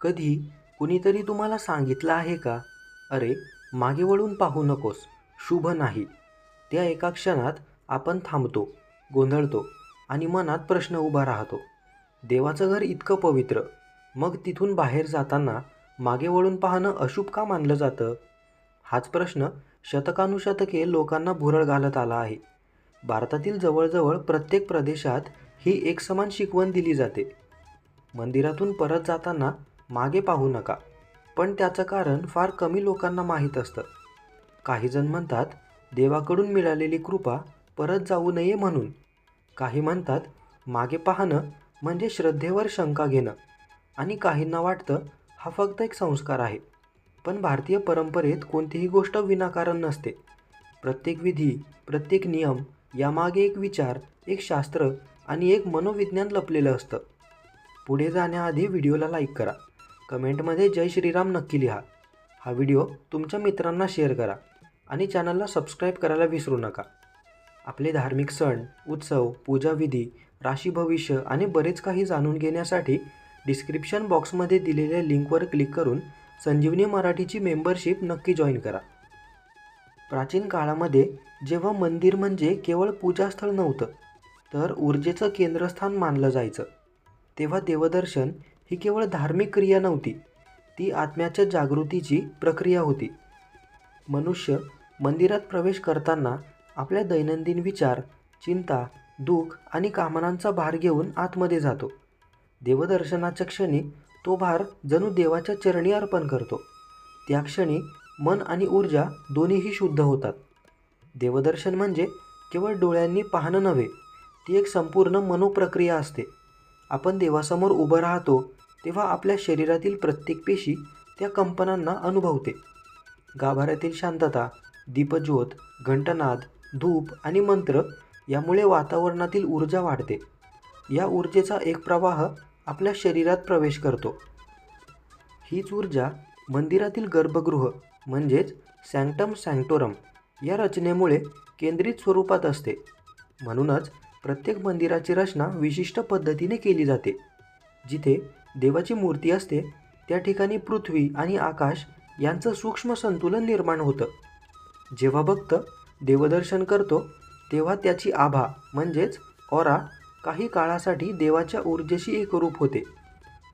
कधी कुणीतरी तुम्हाला सांगितलं आहे का? अरे मागे वळून पाहू नकोस. शुभ नाही. त्या एका क्षणात आपण थांबतो गोंधळतो आणि मनात प्रश्न उभा राहतो. देवाचं घर इतकं पवित्र. मग तिथून बाहेर जाताना मागे वळून पाहणं अशुभ का मानलं जातं? हाच प्रश्न शतकानुशतके लोकांना भुरळ घालत आला आहे. भारतातील जवळजवळ प्रत्येक प्रदेशात ही एकसमान शिकवण दिली जाते. मंदिरातून परत जाताना मागे पाहू नका. पण त्याचं कारण फार कमी लोकांना माहीत असतं. काहीजण म्हणतात देवाकडून मिळालेली कृपा परत जाऊ नये म्हणून. काही म्हणतात मागे पाहणं म्हणजे श्रद्धेवर शंका घेणं. आणि काहींना वाटतं हा फक्त एक संस्कार आहे. पण भारतीय परंपरेत कोणतीही गोष्ट विनाकारण नसते. प्रत्येक विधी प्रत्येक नियम यामागे एक विचार एक शास्त्र आणि एक मनोविज्ञान लपलेलं असतं. पुढे जाण्याआधी व्हिडिओला लाईक करा. कमेंटमध्ये जय श्रीराम नक्की लिहा. हा व्हिडिओ तुमच्या मित्रांना शेअर करा आणि चॅनलला सबस्क्राईब करायला विसरू नका. आपले धार्मिक सण उत्सव पूजाविधी राशी भविष्य आणि बरेच काही जाणून घेण्यासाठी डिस्क्रिप्शन बॉक्समध्ये दिलेल्या लिंकवर क्लिक करून संजीवनी मराठीची मेंबरशिप नक्की जॉईन करा. प्राचीन काळामध्ये जेव्हा मंदिर म्हणजे केवळ पूजास्थळ नव्हतं तर ऊर्जेचं केंद्रस्थान मानलं जायचं. तेव्हा देवदर्शन ही केवळ धार्मिक क्रिया नव्हती ती आत्म्याच्या जागृतीची प्रक्रिया होती. मनुष्य मंदिरात प्रवेश करताना आपल्या दैनंदिन विचार चिंता दुःख आणि कामनांचा भार घेऊन आतमध्ये जातो. देवदर्शनाच्या क्षणी तो भार जणू देवाच्या चरणी अर्पण करतो. त्या क्षणी मन आणि ऊर्जा दोन्हीही शुद्ध होतात. देवदर्शन म्हणजे केवळ डोळ्यांनी पाहणं नव्हे ती एक संपूर्ण मनोप्रक्रिया असते. आपण देवासमोर उभं राहतो तेव्हा आपल्या शरीरातील प्रत्येक पेशी त्या कंपनांना अनुभवते. गाभाऱ्यातील शांतता दीपज्योत घंटनाद धूप आणि मंत्र यामुळे वातावरणातील ऊर्जा वाढते. या ऊर्जेचा एक प्रवाह आपल्या शरीरात प्रवेश करतो. हीच ऊर्जा मंदिरातील गर्भगृह म्हणजेच सँक्टम सँक्टोरम या रचनेमुळे केंद्रित स्वरूपात असते. म्हणूनच प्रत्येक मंदिराची रचना विशिष्ट पद्धतीने केली जाते जिथे देवाची मूर्ती असते त्या ठिकाणी पृथ्वी आणि आकाश यांचं सूक्ष्म संतुलन निर्माण होतं. जेव्हा भक्त देवदर्शन करतो तेव्हा त्याची आभा म्हणजेच ऑरा काही काळासाठी देवाच्या ऊर्जेशी एकरूप होते.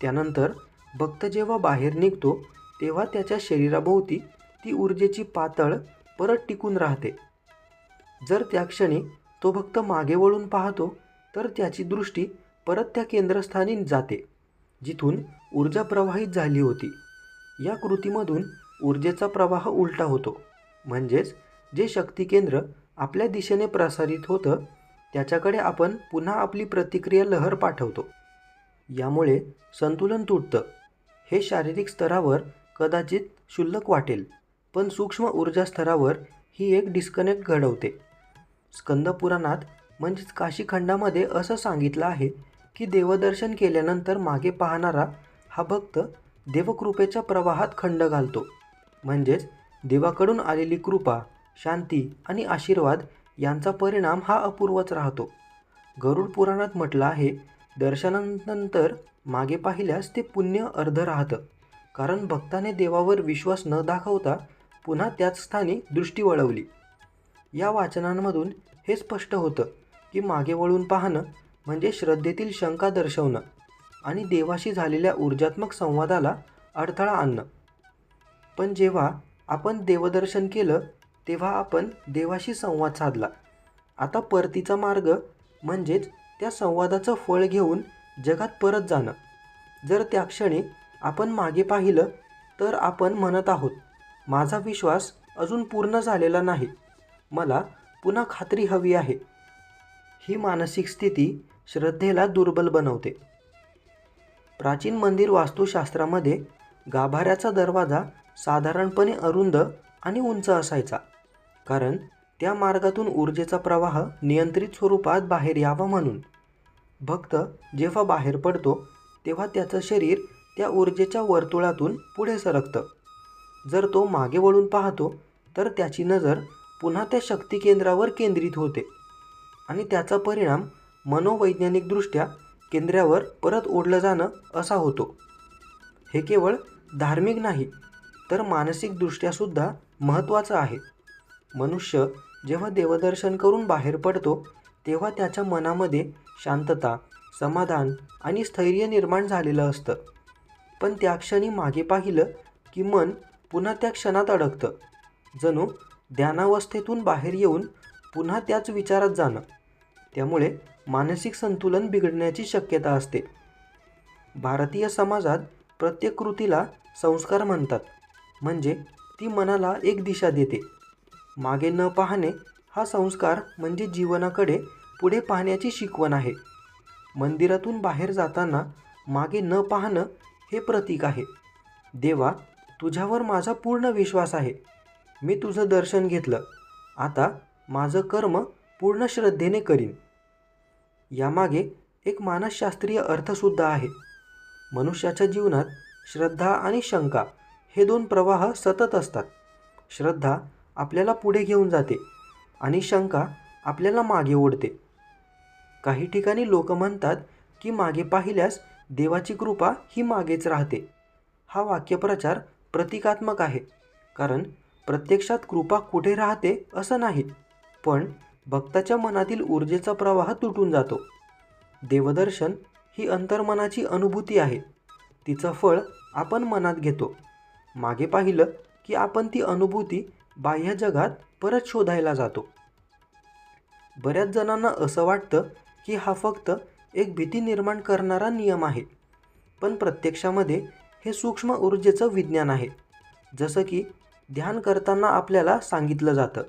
त्यानंतर भक्त जेव्हा बाहेर निघतो तेव्हा त्याच्या शरीराभोवती ती ऊर्जेची पातळ परत टिकून राहते. जर त्या क्षणी तो भक्त मागे वळून पाहतो तर त्याची दृष्टी परत त्या केंद्रस्थानी जाते. जिथून ऊर्जा प्रवाहित झाली होती. या कृतीमधून ऊर्जेचा प्रवाह उलटा होतो. म्हणजेच जे शक्ती केंद्र आपल्या दिशेने प्रसारित होतं त्याच्याकडे आपण पुन्हा आपली प्रतिक्रिया लहर पाठवतो. यामुळे संतुलन तुटतं. हे शारीरिक स्तरावर कदाचित क्षुल्लक वाटेल पण सूक्ष्म ऊर्जा स्तरावर ही एक डिस्कनेक्ट घडवते. स्कंदपुराणात म्हणजेच काशीखंडामध्ये असं सांगितलं आहे की देवदर्शन केल्यानंतर मागे पाहणारा हा भक्त देवकृपेच्या प्रवाहात खंड घालतो. म्हणजेच देवाकडून आलेली कृपा शांती आणि आशीर्वाद यांचा परिणाम हा अपूर्वच राहतो. गरुड पुराणात म्हटलं आहे दर्शनानंतर मागे पाहिल्यास ते पुण्य अर्ध राहतं. कारण भक्ताने देवावर विश्वास न दाखवता पुन्हा त्याच स्थानी दृष्टी वळवली. या वाचनांमधून हे स्पष्ट होतं की मागे वळून पाहणं म्हणजे श्रद्धेतील शंका दर्शवणं आणि देवाशी झालेल्या ऊर्जात्मक संवादाला अडथळा आणणं. पण जेव्हा आपण देवदर्शन केलं तेव्हा आपण देवाशी संवाद साधला. आता परतीचा मार्ग म्हणजेच त्या संवादाचं फळ घेऊन जगात परत जाणं. जर त्या क्षणी आपण मागे पाहिलं तर आपण म्हणत आहोत माझा विश्वास अजून पूर्ण झालेला नाही. मला पुन्हा खात्री हवी आहे. ही मानसिक स्थिती श्रद्धेला दुर्बल बनवते. प्राचीन मंदिर वास्तुशास्त्रामध्ये गाभाऱ्याचा दरवाजा साधारणपणे अरुंद आणि उंच असायचा कारण त्या मार्गातून ऊर्जेचा प्रवाह नियंत्रित स्वरूपात बाहेर यावा म्हणून. भक्त जेव्हा बाहेर पडतो तेव्हा त्याचं शरीर त्या ऊर्जेच्या वर्तुळातून पुढे सरकतं. जर तो मागे वळून पाहतो तर त्याची नजर पुन्हा त्या शक्ती केंद्रावर केंद्रित होते आणि त्याचा परिणाम मनोवैज्ञानिकदृष्ट्या केंद्रावर परत ओढलं जाणं असा होतो. हे केवळ धार्मिक नाही तर मानसिकदृष्ट्यासुद्धा महत्त्वाचं आहे. मनुष्य जेव्हा देवदर्शन करून बाहेर पडतो तेव्हा त्याच्या मनामध्ये शांतता समाधान आणि स्थैर्य निर्माण झालेलं असतं. पण त्या क्षणी मागे पाहिलं की मन पुन्हा त्या क्षणात अडकतं. जणू ध्यानावस्थेतून बाहेर येऊन पुन्हा त्याच विचारात जाणं. त्यामुळे मानसिक संतुलन बिघडण्याची शक्यता असते. भारतीय समाजात प्रत्येक कृतीला संस्कार म्हणतात. म्हणजे ती मनाला एक दिशा देते. मागे न पाहणे हा संस्कार म्हणजे जीवनाकडे पुढे पाहण्याची शिकवण आहे. मंदिरातून बाहेर जाताना मागे न पाहणं हे प्रतीक आहे. देवा तुझ्यावर माझा पूर्ण विश्वास आहे. मी तुझं दर्शन घेतलं. आता माझं कर्म पूर्ण श्रद्धेने करीन. यामागे एक मानसशास्त्रीय अर्थसुद्धा आहे. मनुष्याच्या जीवनात श्रद्धा आणि शंका हे दोन प्रवाह सतत असतात. श्रद्धा आपल्याला पुढे घेऊन जाते आणि शंका आपल्याला मागे ओढते. काही ठिकाणी लोक म्हणतात की मागे पाहिल्यास देवाची कृपा ही मागेच राहते. हा वाक्यप्रचार प्रतिकात्मक आहे कारण प्रत्यक्षात कृपा कुठे राहते असं नाही पण भक्ताच्या मनातील ऊर्जेचा प्रवाह तुटून जातो. देवदर्शन ही अंतर्मनाची अनुभूती आहे. तिचं फळ आपण मनात घेतो. मागे पाहिलं की आपण ती अनुभूती बाह्य जगात परत शोधायला जातो. बऱ्याच जणांना असं वाटतं की हा फक्त एक भीती निर्माण करणारा नियम आहे. पण प्रत्यक्षामध्ये हे सूक्ष्म ऊर्जेचं विज्ञान आहे. जसं की ध्यान करताना आपल्याला सांगितलं जातं.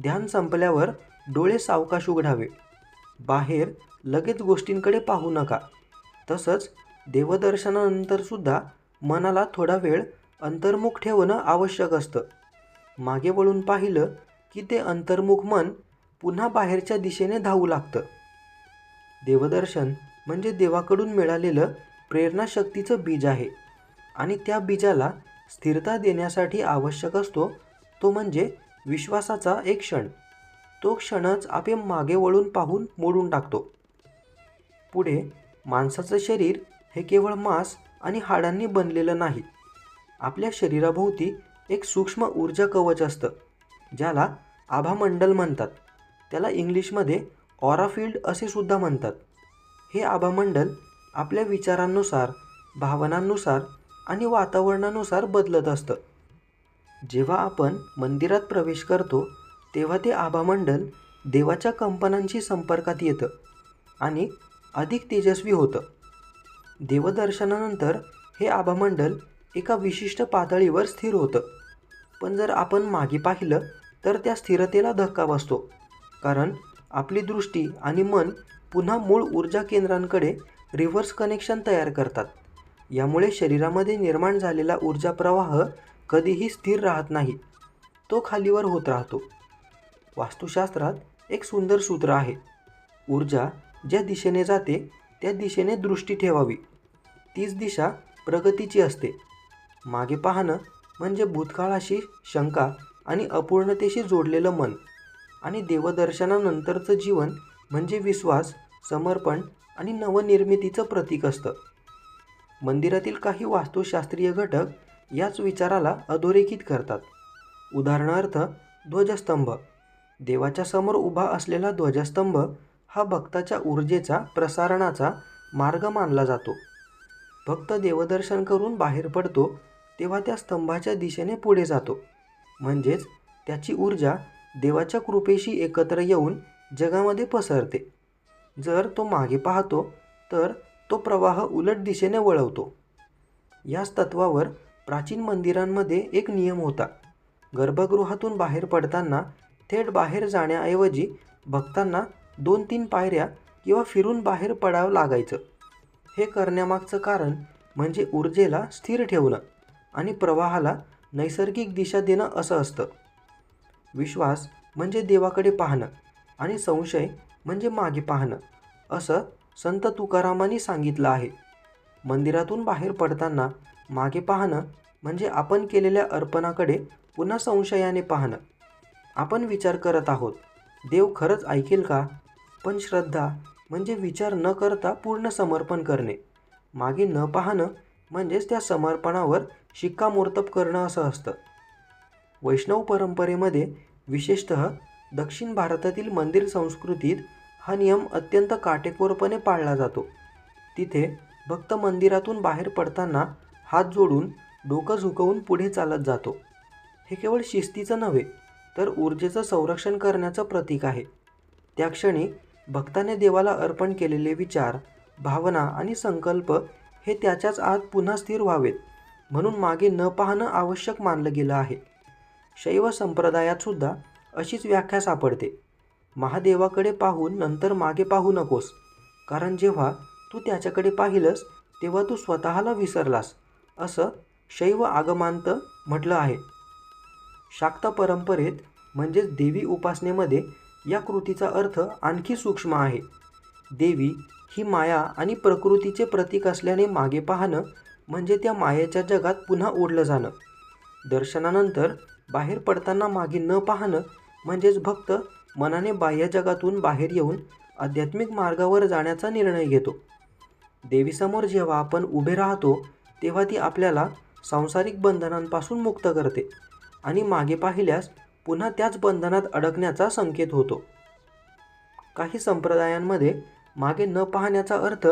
ध्यान संपल्यावर डोळे सावकाश उघडावे. बाहेर लगेच गोष्टींकडे पाहू नका. तसंच देवदर्शनानंतरसुद्धा मनाला थोडा वेळ अंतर्मुख ठेवणं आवश्यक असतं. मागे वळून पाहिलं की ते अंतर्मुख मन पुन्हा बाहेरच्या दिशेने धावू लागतं. देवदर्शन म्हणजे देवाकडून मिळालेलं प्रेरणाशक्तीचं बीज आहे आणि त्या बीजाला स्थिरता देण्यासाठी आवश्यक असतो तो म्हणजे विश्वासाचा एक क्षण. तो क्षणच आपे मागे वळून पाहून मोडून टाकतो. पुढे माणसाचं शरीर हे केवळ मांस आणि हाडांनी बनलेलं नाही. आपल्या शरीराभोवती एक सूक्ष्म ऊर्जा कवच असतं ज्याला आभामंडल म्हणतात. त्याला इंग्लिशमध्ये ऑराफिल्ड असे सुद्धा म्हणतात. हे आभामंडल आपल्या विचारांनुसार भावनांनुसार आणि वातावरणानुसार बदलत असतं. जेव्हा आपण मंदिरात प्रवेश करतो तेव्हा ते आभामंडल देवाच्या कंपनांशी संपर्कात येतं आणि अधिक तेजस्वी होतं. देवदर्शनानंतर हे आभामंडल एका विशिष्ट पातळीवर स्थिर होतं. पण जर आपण मागे पाहिलं तर त्या स्थिरतेला धक्का बसतो. कारण आपली दृष्टी आणि मन पुन्हा मूळ ऊर्जा केंद्रांकडे रिव्हर्स कनेक्शन तयार करतात. यामुळे शरीरामध्ये निर्माण झालेला ऊर्जा प्रवाह कधीही स्थिर राहत नाही. तो खालीवर होत राहतो. वास्तुशास्त्रात एक सुंदर सूत्र आहे. ऊर्जा ज्या दिशेने जाते त्या दिशेने दृष्टी ठेवावी. तीच दिशा प्रगतीची असते. मागे पाहणं म्हणजे भूतकाळाशी शंका आणि अपूर्णतेशी जोडलेलं मन आणि देवदर्शनानंतरचं जीवन म्हणजे विश्वास समर्पण आणि नवनिर्मितीचं प्रतीक असतं. मंदिरातील काही वास्तुशास्त्रीय घटक याच विचाराला अधोरेखित करतात. उदाहरणार्थ ध्वजस्तंभ. देवाच्या समोर उभा असलेला ध्वजस्तंभ हा भक्ताच्या ऊर्जेचा प्रसारणाचा मार्ग मानला जातो. भक्त देवदर्शन करून बाहेर पडतो तेव्हा त्या स्तंभाच्या दिशेने पुढे जातो. म्हणजेच त्याची ऊर्जा देवाच्या कृपेशी एकत्र येऊन जगामध्ये पसरते. जर तो मागे पाहतो तर तो प्रवाह उलट दिशेने वळवतो. याच तत्वावर प्राचीन मंदिरांमध्ये एक नियम होता. गर्भगृहातून बाहेर पडताना थेट बाहेर जाण्याऐवजी भक्तांना दोन तीन पायऱ्या किंवा फिरून बाहेर पडावं लागायचं. हे करण्यामागचं कारण म्हणजे ऊर्जेला स्थिर ठेवणं आणि प्रवाहाला नैसर्गिक दिशा देणं असं असतं. विश्वास म्हणजे देवाकडे पाहणं आणि संशय म्हणजे मागे पाहणं असं संत तुकारामांनी सांगितलं आहे. मंदिरातून बाहेर पडताना मागे पाहणं म्हणजे आपण केलेल्या अर्पणाकडे पुन्हा संशयाने पाहणं. आपण विचार करत आहोत. देव खरंच ऐकेल का? पण श्रद्धा म्हणजे विचार न करता पूर्ण समर्पण करणे. मागे न पाहणं म्हणजेच त्या समर्पणावर शिक्कामोर्तब करणं असं असतं. वैष्णव परंपरेमध्ये विशेषत दक्षिण भारतातील मंदिर संस्कृतीत हा नियम अत्यंत काटेकोरपणे पाळला जातो. तिथे भक्त मंदिरातून बाहेर पडताना हात जोडून डोकं झुकवून पुढे चालत जातो. हे केवळ शिस्तीचं नव्हे तर ऊर्जेचं संरक्षण करण्याचं प्रतीक आहे. त्या क्षणी भक्ताने देवाला अर्पण केलेले विचार भावना आणि संकल्प हे त्याच्याच आत पुन्हा स्थिर व्हावेत म्हणून मागे न पाहणं आवश्यक मानलं गेलं आहे. शैव संप्रदायातसुद्धा अशीच व्याख्या सापडते. महादेवाकडे पाहून नंतर मागे पाहू नकोस कारण जेव्हा तू त्याच्याकडे पाहिलंस तेव्हा तू स्वतःला विसरलास असं शैव आगमांत म्हटलं आहे. शाक्त परंपरेत म्हणजेच देवी उपासनेमध्ये या कृतीचा अर्थ आणखी सूक्ष्म आहे. देवी ही माया आणि प्रकृतीचे प्रतीक असल्याने मागे पाहणं म्हणजे त्या मायेच्या जगात पुन्हा ओढलं जाणं. दर्शनानंतर बाहेर पडताना मागे न पाहणं म्हणजेच भक्त मनाने बाह्य जगातून बाहेर येऊन आध्यात्मिक मार्गावर जाण्याचा निर्णय घेतो. देवीसमोर जेव्हा आपण उभे राहतो तेव्हा ती आपल्याला सांसारिक बंधनांपासून मुक्त करते. आणि मागे पाहिल्यास पुन्हा त्याच बंधनात अडकण्याचा संकेत होतो. काही संप्रदायांमध्ये मागे न पाहण्याचा अर्थ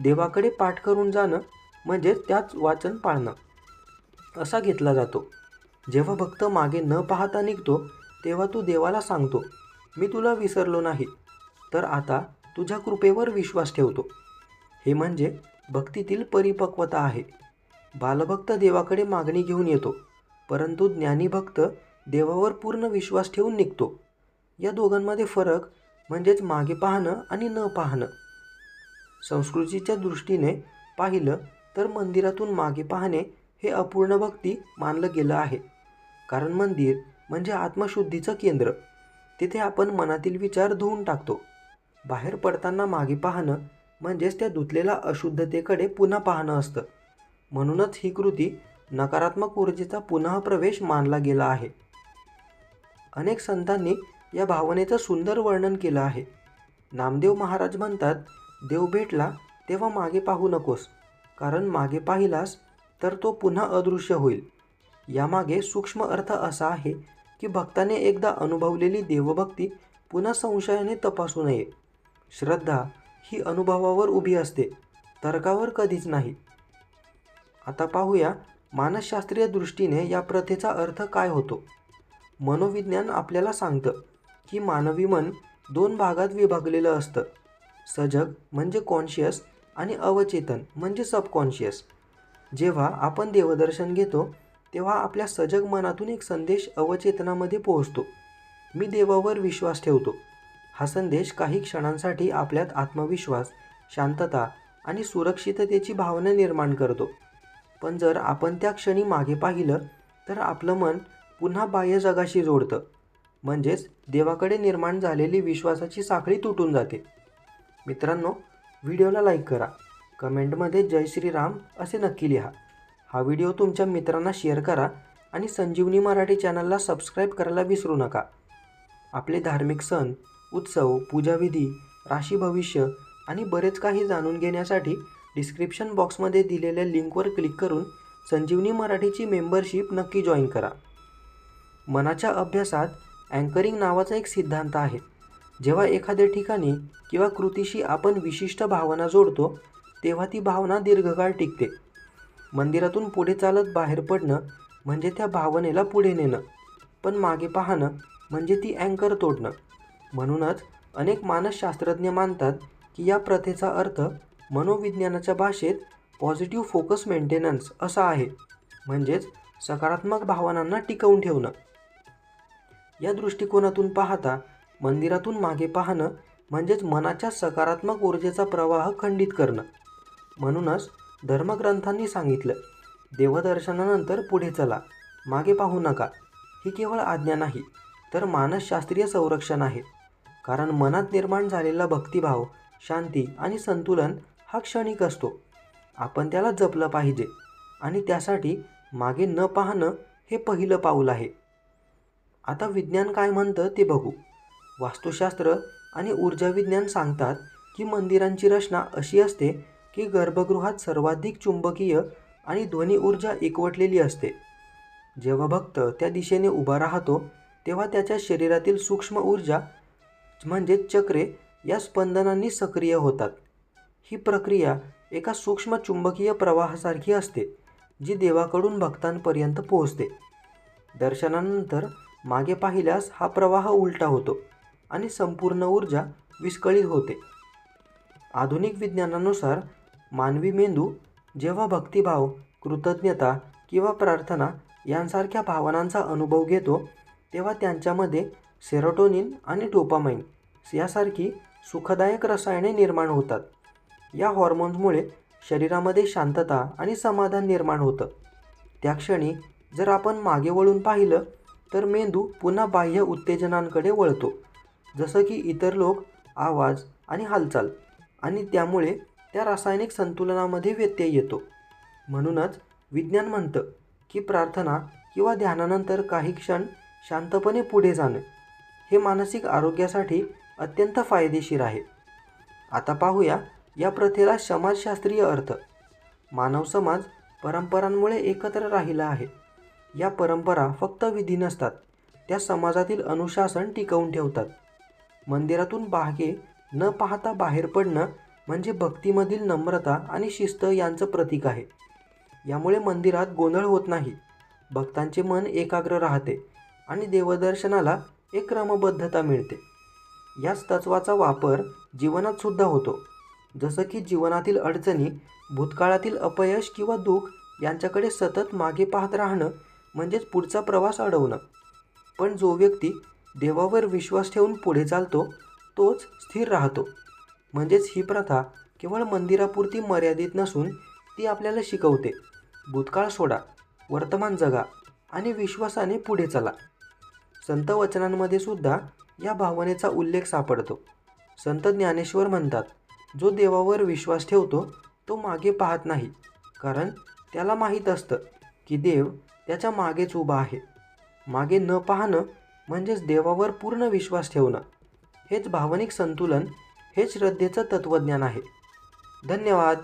देवाकडे पाठ करून जाणं म्हणजेच त्याच वाचन पाळणं. असा घेतला जातो. जेव्हा भक्त मागे न पाहता निघतो तेव्हा तू देवाला सांगतो मी तुला विसरलो नाही तर आता तुझ्या कृपेवर विश्वास ठेवतो. हे म्हणजे भक्तीतील परिपक्वता आहे. बालभक्त देवाकडे मागणी घेऊन येतो. परंतु ज्ञानी भक्त देवावर पूर्ण विश्वास ठेवून निघतो. या दोघांमध्ये फरक म्हणजेच मागे पाहणं आणि न पाहणं. संस्कृतीच्या दृष्टीने पाहिलं तर मंदिरातून मागे पाहणे हे अपूर्ण भक्ती मानलं गेलं आहे. कारण मंदिर म्हणजे आत्मशुद्धीचं केंद्र. तिथे आपण मनातील विचार धुवून टाकतो. बाहेर पडताना मागे पाहणं म्हणजेच त्या धुतलेल्या अशुद्धतेकडे पुन्हा पाहणं असतं. म्हणूनच ही कृती नकारात्मक ऊर्जेचा पुनः प्रवेश मानला गेला आहे. अनेक संतांनी या भावनेचं सुंदर वर्णन केलं आहे. नामदेव महाराज म्हणतात देव भेटला तेव्हा मागे पाहू नकोस. कारण मागे पाहिलास तर तो पुन्हा अदृश्य होईल. यामागे सूक्ष्म अर्थ असा आहे की भक्ताने एकदा अनुभवलेली देवभक्ती पुन्हा संशयाने तपासू नये. श्रद्धा ही अनुभवावर उभी असते तर्कावर कधीच नाही. आता पाहूया मानसशास्त्रीय दृष्टीने या प्रथेचा अर्थ काय होतो? मनोविज्ञान आपल्याला सांगतं की मानवी मन दोन भागात विभागलेलं असतं. सजग म्हणजे कॉन्शियस आणि अवचेतन म्हणजे सबकॉन्शियस जेव्हा आपण देवदर्शन घेतो तेव्हा आपल्या सजग मनातून एक संदेश अवचेतनामध्ये पोहोचतो. मी देवावर विश्वास ठेवतो. हा संदेश काही क्षणांसाठी आपल्यात आत्मविश्वास शांतता आणि सुरक्षिततेची भावना निर्माण करतो. पण जर आपण त्या क्षणी मागे पाहिलं तर आपलं मन पुन्हा बाह्य जगाशी जोडतं. म्हणजेच देवाकडे निर्माण झालेली विश्वासाची साखळी तुटून जाते. मित्रांनो व्हिडिओला लाईक करा. कमेंटमध्ये जय श्रीराम असे नक्की लिहा. हा व्हिडिओ तुमच्या मित्रांना शेअर करा आणि संजीवनी मराठी चॅनलला सबस्क्राईब करायला विसरू नका. आपले धार्मिक सण उत्सव पूजाविधी राशी भविष्य आणि बरेच काही जाणून घेण्यासाठी डिस्क्रिप्शन बॉक्समध्ये दिलेल्या लिंकवर क्लिक करून संजीवनी मराठीची मेंबरशिप नक्की जॉईन करा. मनाच्या अभ्यासात अँकरिंग नावाचा एक सिद्धांत आहे. जेव्हा एखाद्या ठिकाणी किंवा कृतीशी आपण विशिष्ट भावना जोडतो तेव्हा ती भावना दीर्घकाळ टिकते. मंदिरातून पुढे चालत बाहेर पडणं म्हणजे त्या भावनेला पुढे नेणं पण मागे पाहणं म्हणजे ती अँकर तोडणं. म्हणूनच अनेक मानसशास्त्रज्ञ मानतात की या प्रथेचा अर्थ मनोविज्ञानाच्या भाषेत पॉझिटिव्ह फोकस मेंटेनन्स असा आहे. म्हणजेच सकारात्मक भावनांना टिकवून ठेवणं. या दृष्टिकोनातून पाहता मंदिरातून मागे पाहणं म्हणजेच मनाच्या सकारात्मक ऊर्जेचा प्रवाह खंडित करणं. म्हणूनच धर्मग्रंथांनी सांगितलं देवदर्शनानंतर पुढे चला मागे पाहू नका. ही केवळ आज्ञा नाही तर मानसशास्त्रीय संरक्षण आहे. कारण मनात निर्माण झालेला भक्तिभाव शांती आणि संतुलन हा क्षणिक असतो. आपण त्याला जपलं पाहिजे आणि त्यासाठी मागे न पाहणं हे पहिलं पाऊल आहे. आता विज्ञान काय म्हणतं ते बघू. वास्तुशास्त्र आणि ऊर्जा विज्ञान सांगतात की मंदिरांची रचना अशी असते की गर्भगृहात सर्वाधिक चुंबकीय आणि ध्वनी ऊर्जा एकवटलेली असते. जेव्हा भक्त त्या दिशेने उभा राहतो तेव्हा त्याच्या शरीरातील सूक्ष्म ऊर्जा म्हणजेच चक्रे या स्पंदनांनी सक्रिय होतात. ही प्रक्रिया एका सूक्ष्म चुंबकीय प्रवाहासारखी असते जी देवाकडून भक्तांपर्यंत पोहोचते. दर्शनानंतर मागे पाहिल्यास हा प्रवाह उलटा होतो आणि संपूर्ण ऊर्जा विस्कळीत होते. आधुनिक विज्ञानानुसार मानवी मेंदू जेव्हा भक्तिभाव कृतज्ञता किंवा प्रार्थना यांसारख्या भावनांचा अनुभव घेतो तेव्हा त्यांच्यामध्ये सेरोटोनिन आणि डोपामाइन यासारखी सुखदायक रसायने निर्माण होतात. या हॉर्मोन्समुळे शरीरामध्ये शांतता आणि समाधान निर्माण होतं. त्या क्षणी जर आपण मागे वळून पाहिलं तर मेंदू पुन्हा बाह्य उत्तेजनांकडे वळतो. जसं की इतर लोक आवाज आणि हालचाल. आणि त्यामुळे त्या रासायनिक संतुलनामध्ये व्यत्यय येतो. म्हणूनच विज्ञान म्हणतं की प्रार्थना किंवा ध्यानानंतर काही क्षण शांतपणे पुढे जाणं हे मानसिक आरोग्यासाठी अत्यंत फायदेशीर आहे. आता पाहूया या प्रथेला समाजशास्त्रीय अर्थ मानव समाज परंपरांमुळे एकत्र राहिला आहे. या परंपरा फक्त विधी नसतात त्या समाजातील अनुशासन टिकवून ठेवतात. मंदिरातून बागे न पाहता बाहेर पडणं म्हणजे भक्तीमधील नम्रता आणि शिस्त यांचं प्रतीक आहे. यामुळे मंदिरात गोंधळ होत नाही भक्तांचे मन एकाग्र राहते आणि देवदर्शनाला एक क्रमबद्धता मिळते. याच तत्वाचा वापर जीवनात सुद्धा होतो. जसं की जीवनातील अडचणी भूतकाळातील अपयश किंवा दुःख यांच्याकडे सतत मागे पाहत राहणं म्हणजेच पुढचा प्रवास अडवणं. पण जो व्यक्ती देवावर विश्वास ठेवून पुढे चालतो तोच स्थिर राहतो. म्हणजेच ही प्रथा केवळ मंदिरापुरती मर्यादित नसून ती आपल्याला शिकवते. भूतकाळ सोडा वर्तमान जगा आणि विश्वासाने पुढे चला. संत वचनांमध्ये सुद्धा या भावनेचा उल्लेख सापडतो. संत ज्ञानेश्वर म्हणतात जो देवावर विश्वास ठेवतो तो मागे पाहत नाही. कारण त्याला माहीत असतं की देव त्याच्या मागेच उभा आहे. मागे न पाहणं म्हणजेच देवावर पूर्ण विश्वास ठेवणं. हेच भावनिक संतुलन हे श्रद्धेचं तत्त्वज्ञान आहे. धन्यवाद.